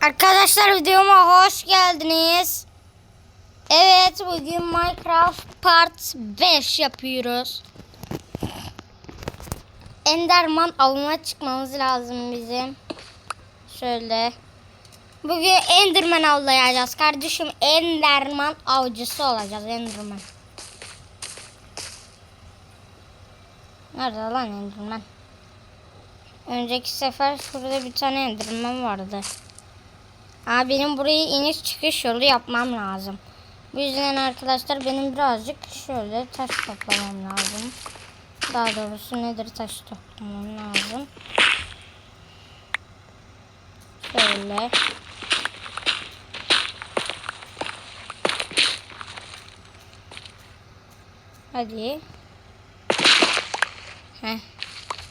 Arkadaşlar videoma hoş geldiniz. Evet bugün Minecraft Part 5 yapıyoruz. Enderman avına çıkmamız lazım bizim. Şöyle. Bugün Enderman avlayacağız. Kardeşim Enderman avcısı olacağız Enderman. Nerede lan Enderman? Önceki sefer şurada bir tane Enderman vardı. Aa, benim burayı iniş çıkış yolu yapmam lazım. Bu yüzden arkadaşlar benim birazcık şöyle taş toplamam lazım. Daha doğrusu nedir taş toplamam lazım. Şöyle. Hadi. Heh.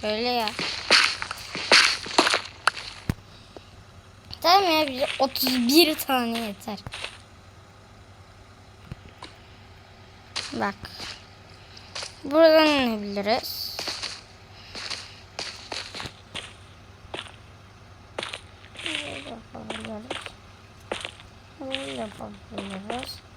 Böyle ya. Tamam ya bize 31 tane yeter. Bak. Buradan inebiliriz. Böyle yapabiliriz. Böyle yapabiliriz.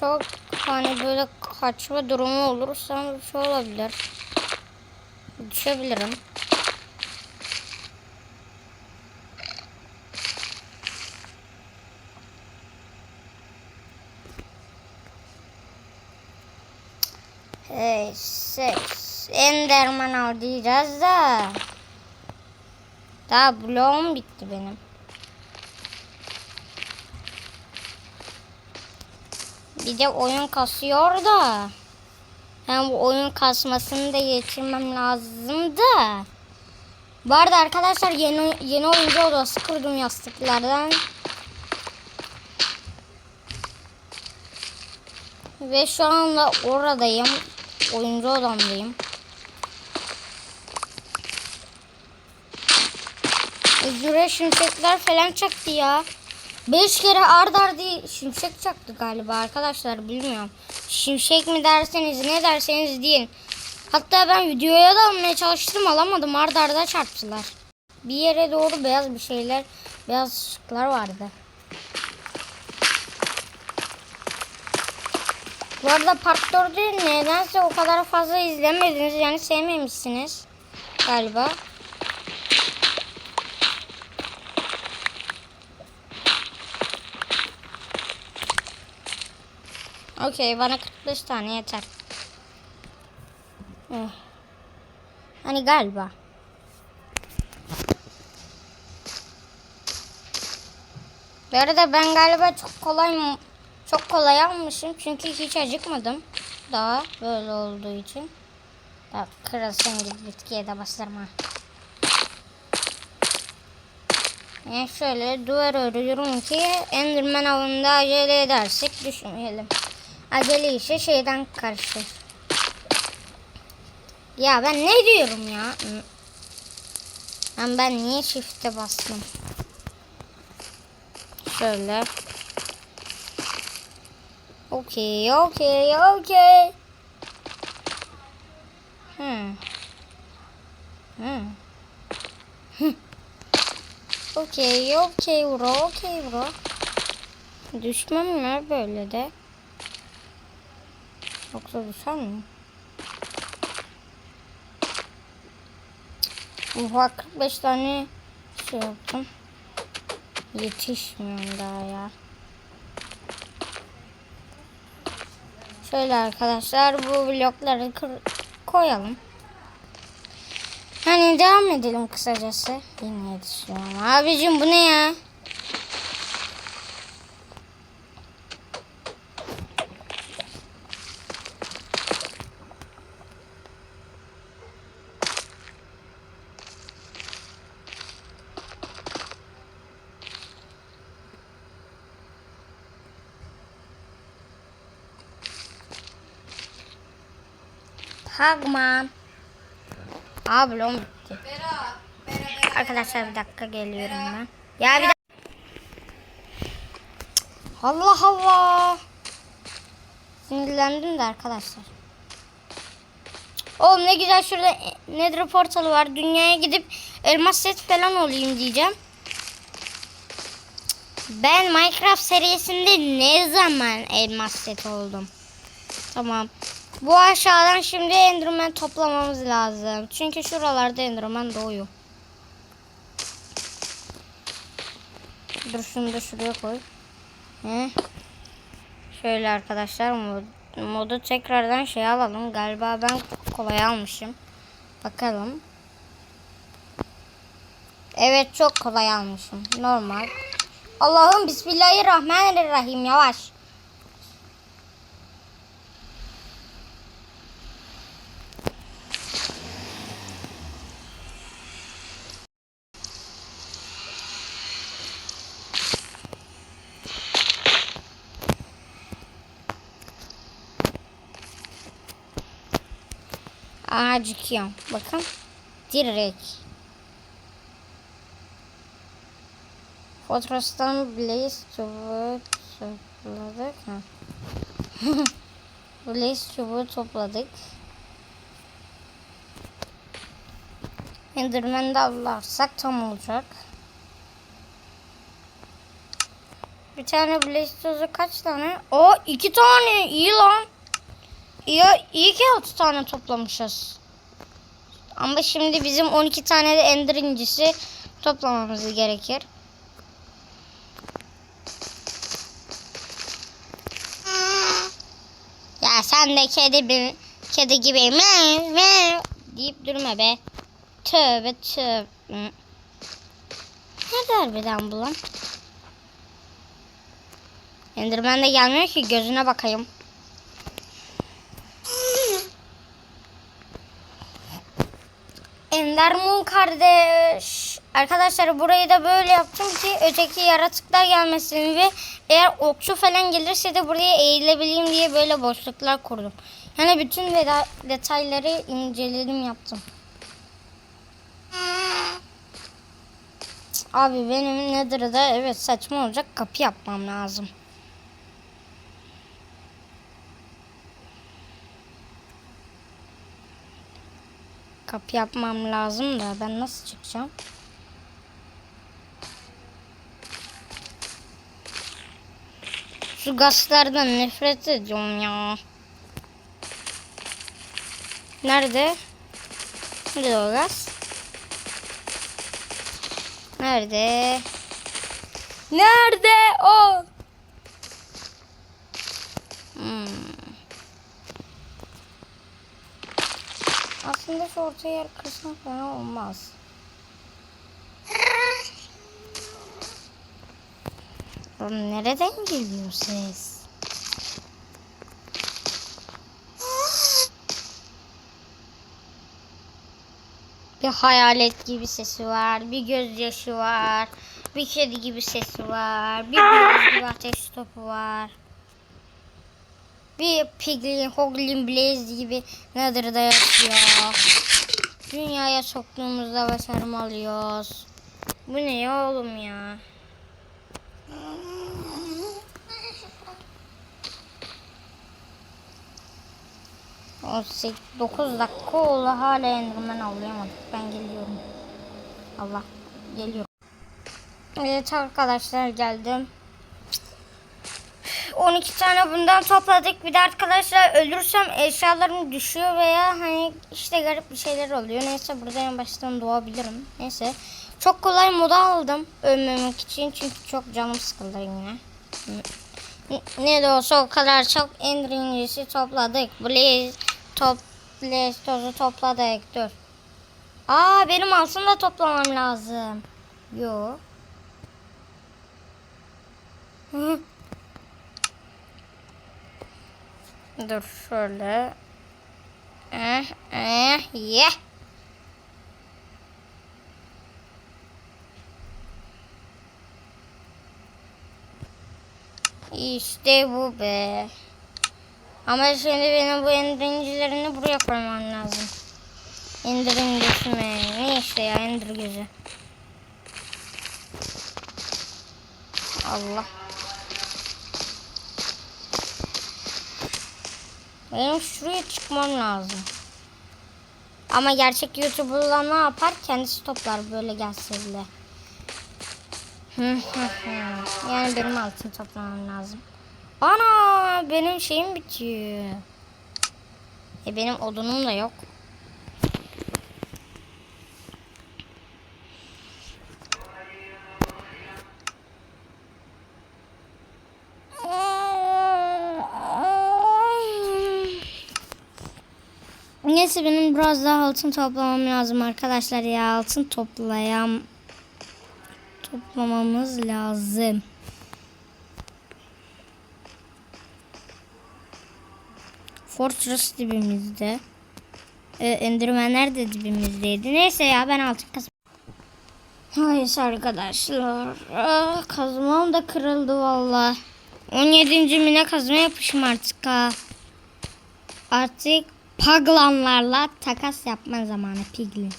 Çok hani böyle kaçma durumu olursa bir şey olabilir. Düşebilirim. Hey, ses. Enderman avlayacağız da. Daha bloğum bitti benim. Bir de oyun kasıyor da. Ben bu oyun kasmasını da geçirmem lazım da. Bu arada arkadaşlar yeni yeni oyuncu odası kurdum yastıklardan. Ve şu anda oradayım. Oyuncu odamdayım. Üzüre şimşekler falan çaktı ya. Beş kere ard ardı şimşek çaktı galiba arkadaşlar bilmiyorum. Şimşek mi derseniz ne derseniz deyin. Hatta ben videoya da almaya çalıştım alamadım ard arda çarptılar. Bir yere doğru beyaz bir şeyler beyaz ışıklar vardı. Bu arada Part 4'ü nedense o kadar fazla izlemediniz yani sevmemişsiniz galiba. Okey bana 45 tane yeter. Eh. Hani galiba. Bu arada ben galiba çok kolay çok kolay almışım çünkü hiç acıkmadım. Daha böyle olduğu için. Bak kırılsın gibi bitkiye de bastırma. Yani şöyle duvar örüyorum ki Enderman avında acele edersek düşmeyelim. Acele işe şeyden karışır. Ya ben ne diyorum ya? Ben, ben niye shift'e bastım? Şöyle. Okey, okey, okey. Hmm. Hmm. Okey, okey bro, okey bro. Düşmem mi böyle de? Yoksa düşer mi? Oha 45 tane şey yaptım. Yetişmiyorum daha ya. Şöyle arkadaşlar bu blokları koyalım. Hani devam edelim kısacası. Yine yetişiyorum. Abicim bu ne ya? Hagman. Aa bloğum bitti. Arkadaşlar bir dakika geliyorum ben. Ya bir dakika. Allah Allah. Sinirlendim de arkadaşlar. Oğlum ne güzel şurada Nether portalı var. Dünyaya gidip elmas set falan olayım diyeceğim. Ben Minecraft serisinde ne zaman elmas set oldum? Tamam. Bu aşağıdan şimdi Enderman toplamamız lazım. Çünkü şuralarda Enderman doğuyor. Dur şunu da şuraya koy. He. Şöyle arkadaşlar mod, modu tekrardan şey alalım. Galiba ben kolay almışım. Bakalım. Evet çok kolay almışım. Normal. Allah'ım Bismillahirrahmanirrahim yavaş. Acıkıyorum. Bakın. Direkt. Fotoğraftan Blaze çubuğu topladık. Blaze çubuğu topladık. Enderman'ı da alırsak tam olacak. Bir tane Blaze tozu kaç tane? O iki tane. iyi lan. İyi, iyi ki 6 tane toplamışız. Ama şimdi bizim 12 tane de ender incisi toplamamız gerekir. Ya sen de kedi bir kedi gibi deyip durma be. Tövbe tövbe. Nerede harbiden bu lan? Enderman de gelmiyor ki gözüne bakayım. Moon kardeş. Arkadaşlar burayı da böyle yaptım ki öteki yaratıklar gelmesin ve eğer okçu falan gelirse de buraya eğilebileyim diye böyle boşluklar kurdum. Yani bütün detayları inceledim yaptım. Abi benim nedir da evet saçma olacak kapı yapmam lazım. Kapı yapmam lazım da ben nasıl çıkacağım? Şu gazlardan nefret ediyorum ya. Nerede? Nerede o gaz? Nerede? Nerede o? Hmm. Aslında orta yer kısmı falan olmaz. Oğlum nereden geliyor ses? Bir hayalet gibi sesi var, bir gözyaşı var, bir kedi gibi sesi var, bir blaze gibi ateş topu var. Bir Piglin, Hoglin, Blaze gibi Nether'da yaşıyor. Dünyaya soktuğumuzda başarmalıyız. Bu ne ya oğlum ya? O 9 dakika oldu hala Enderman avlayamadık. Ben geliyorum. Allah geliyorum. Evet arkadaşlar geldim. 12 tane bundan topladık. Bir de arkadaşlar ölürsem eşyalarım düşüyor veya hani işte garip bir şeyler oluyor. Neyse burada en baştan doğabilirim. Neyse. Çok kolay moda aldım ölmemek için. Çünkü çok canım sıkıldı yine. Ne de olsa o kadar çok ender incisi topladık. Blaze top Blaze tozu topladık. Dur. Aa benim altın da toplamam lazım. Yo. Dur şöyle. Eh, eh, ye. İşte bu be. Ama şimdi benim bu endirincilerini buraya koymam lazım. Endirincisi mi? Ne işte ya endir gözü. Allah. Benim şuraya çıkmam lazım. Ama gerçek YouTuber'lar ne yapar? Kendisi toplar böyle gelse bile. Yani benim altın toplamam lazım. Ana benim şeyim bitiyor. E benim odunum da yok. Neyse benim biraz daha altın toplamam lazım arkadaşlar ya. Altın toplayam toplamamız lazım. Fortress dibimizde. Ee, de dibimizdeydi. Neyse ya ben altın kazım. Hayır arkadaşlar. Ah, kazmam da kırıldı valla. 17. mine kazma yapışım artık ha. Artık paglanlarla takas yapma zamanı piglin.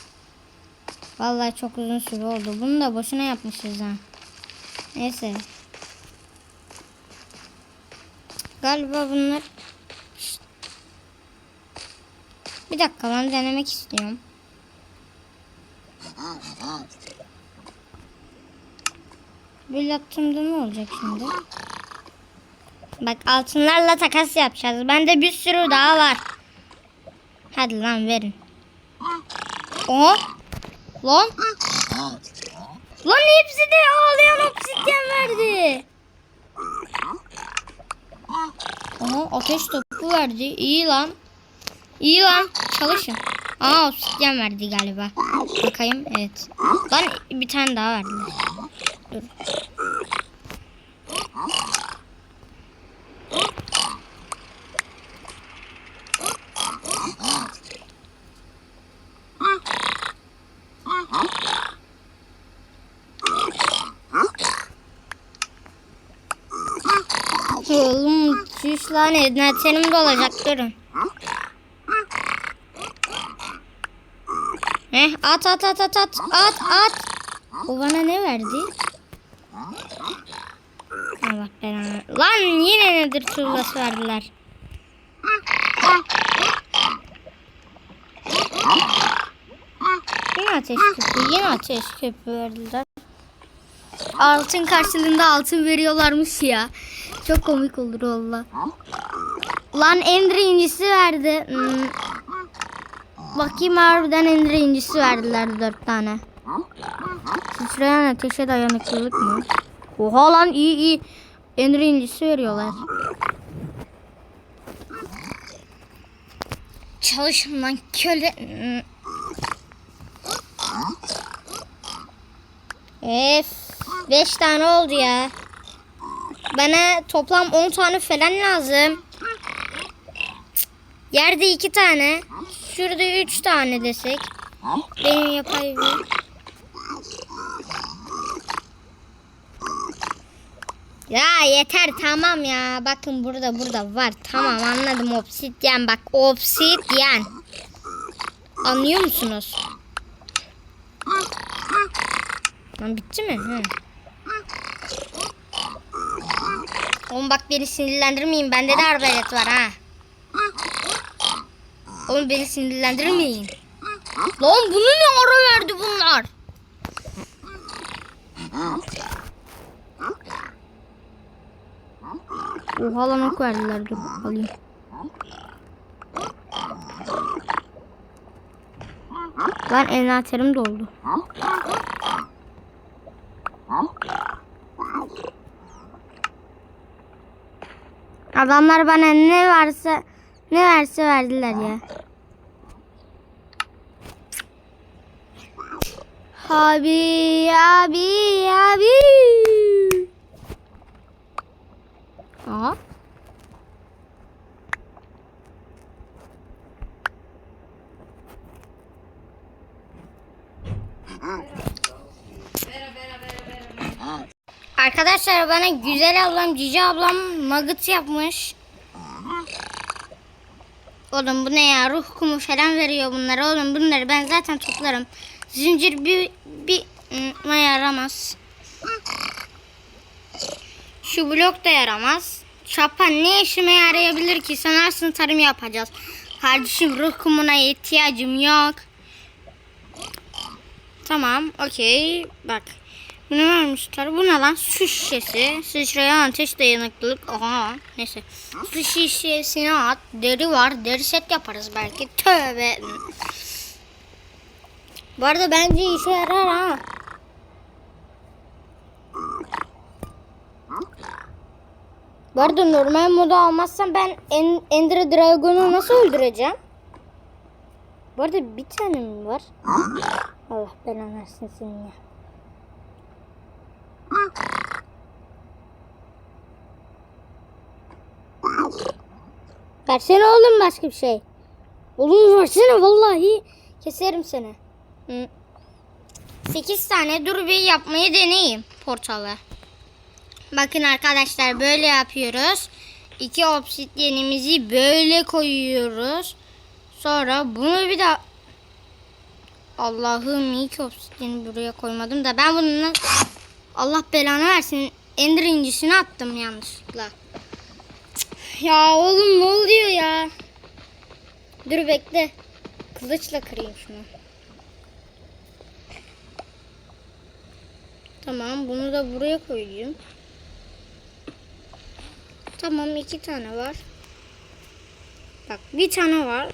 Vallahi çok uzun süre oldu. Bunu da boşuna yapmışız ha. Neyse. Galiba bunlar. Bir dakika ben denemek istiyorum. Böyle yaptığımda ne olacak şimdi? Bak altınlarla takas yapacağız. Bende bir sürü daha var. Hadi lan verin. O. Lan. Lan hepsi de ağlayan obsidyen verdi. Aha ateş topu verdi. İyi lan. İyi lan. Çalışın. Aa obsidyen verdi galiba. Bakayım evet. Lan bir tane daha verdiler. Dur. Oğlum şuş lan ednetenim de olacak durun. Heh, at at at at at at at. O bana ne verdi? Allah belanı. Lan yine nedir tuğlası verdiler. Yine ateş köpüğü, yine ateş köpüğü verdiler. Altın karşılığında altın veriyorlarmış ya. Çok komik olur valla. Lan Ender incisi verdi. Hmm. Bakayım harbiden Ender incisi verdiler dört tane. Sıçrayan ateşe dayanıklılık mı? Oha lan iyi iyi. Ender incisi veriyorlar. Çalışın lan köle. Hmm. Ef. 5 tane oldu ya. Bana toplam 10 tane falan lazım. Yerde 2 tane. Şurada 3 tane desek. Benim yapay bir. Ya yeter tamam ya. Bakın burada burada var. Tamam anladım obsidyen bak obsidyen. Anlıyor musunuz? Lan bitti mi? Hı. Oğlum bak beni sinirlendirmeyin. Bende de arbalet var ha. Oğlum beni sinirlendirmeyin. Lan bunu ne ara verdi bunlar? Oha lan ok verdiler dur alayım. Lan envanterim doldu. Adamlar bana ne varsa ne verse verdiler ya. Abi abi abi. Aa. Arkadaşlar bana güzel ablam, cici ablam nugget yapmış. Oğlum bu ne ya? Ruh kumu falan veriyor bunlara. Oğlum bunları ben zaten toplarım. Zincir bir bir ıı, yaramaz. Şu blok da yaramaz. Çapan ne işime yarayabilir ki? Sanarsın tarım yapacağız. Kardeşim ruh kumuna ihtiyacım yok. Tamam, okey. Bak. Bu ne vermişler? Bu ne lan? Su şişesi. Sıçrayan ateş dayanıklılık. Aha. Neyse. Su şişesine at. Deri var. Deri set yaparız belki. Tövbe. Bu arada bence işe yarar ha. Bu arada normal moda almazsam ben en Ender Dragon'u nasıl öldüreceğim? Bu arada bir tane mi var? Allah belanı versin senin ya. Versene oğlum başka bir şey. Oğlum versene vallahi keserim seni. Hı. 8 tane dur bir yapmayı deneyeyim portalı. Bakın arkadaşlar böyle yapıyoruz. İki obsidyenimizi böyle koyuyoruz. Sonra bunu bir daha Allah'ım iyi ki obsidyeni buraya koymadım da ben bununla Allah belanı versin. Ender incisini attım yanlışlıkla. Cık, Ya oğlum ne oluyor ya? Dur bekle. Kılıçla kırayım şunu. Tamam bunu da buraya koyayım. Tamam iki tane var. Bak bir tane var.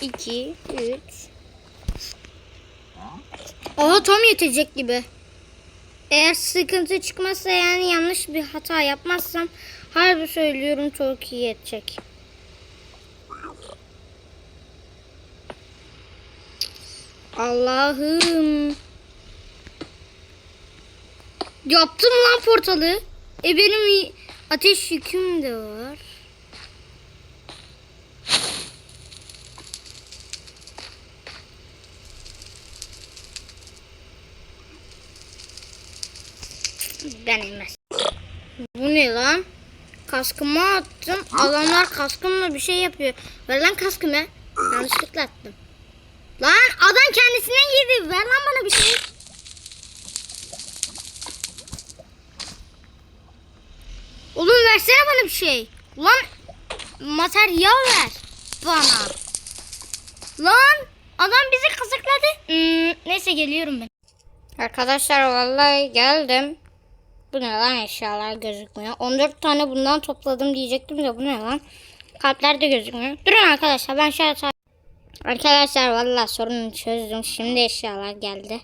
İki, üç. Aha tam yetecek gibi. Eğer sıkıntı çıkmazsa yani yanlış bir hata yapmazsam harbi söylüyorum çok iyi yetecek. Allah'ım. Yaptım lan portalı. E benim ateş yüküm de var. Denilmez. Bu ne lan? Kaskımı attım. Adamlar kaskımla bir şey yapıyor. Ver lan kaskımı. Yanlışlıkla attım. Lan adam kendisine girdi. Ver lan bana bir şey. Oğlum versene bana bir şey. Lan materyal ver bana. Lan adam bizi kazıkladı. Hmm, neyse geliyorum ben. Arkadaşlar vallahi geldim. Bu ne lan eşyalar gözükmüyor. 14 tane bundan topladım diyecektim de bu ne lan? Kalpler de gözükmüyor. Durun arkadaşlar ben ta- Arkadaşlar vallahi sorunu çözdüm. Şimdi eşyalar geldi.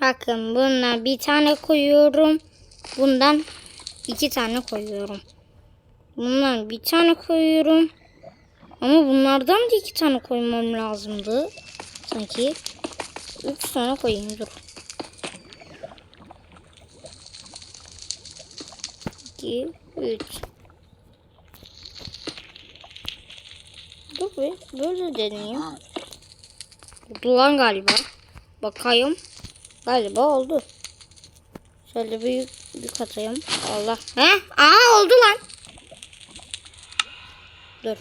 Bakın bundan bir tane koyuyorum. Bundan iki tane koyuyorum. Bundan bir tane koyuyorum. Ama bunlardan da iki tane koymam lazımdı. Sanki. Üç tane koyayım dur. İki, üç. Dur be, böyle deneyeyim. Oldu lan galiba. Bakayım. Galiba oldu. Şöyle büyük bir katayım. Allah. He? Aa oldu lan. Dur.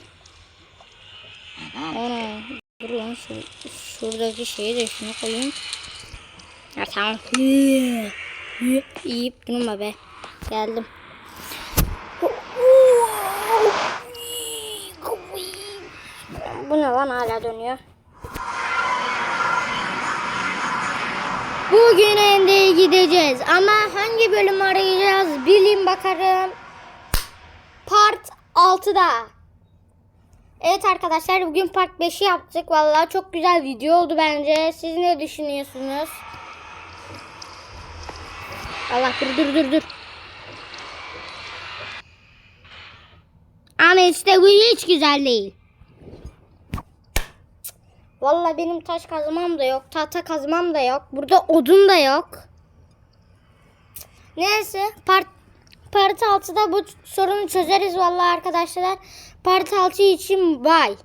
Ana. Dur lan şu, şuradaki şeyi de şunu koyayım. Ya tamam. Yiyip durma be. Geldim. Bu ne lan hala dönüyor. Bugün Ende'ye gideceğiz ama hangi bölüm arayacağız bilin bakarım. Part 6'da. Evet arkadaşlar bugün part 5'i yaptık. Vallahi çok güzel video oldu bence. Siz ne düşünüyorsunuz? Allah dur dur dur dur. Ama işte bu hiç güzel değil. Vallahi benim taş kazmam da yok. Tahta kazmam da yok. Burada odun da yok. Neyse part part 6'da bu sorunu çözeriz vallahi arkadaşlar. Part 6 için bay.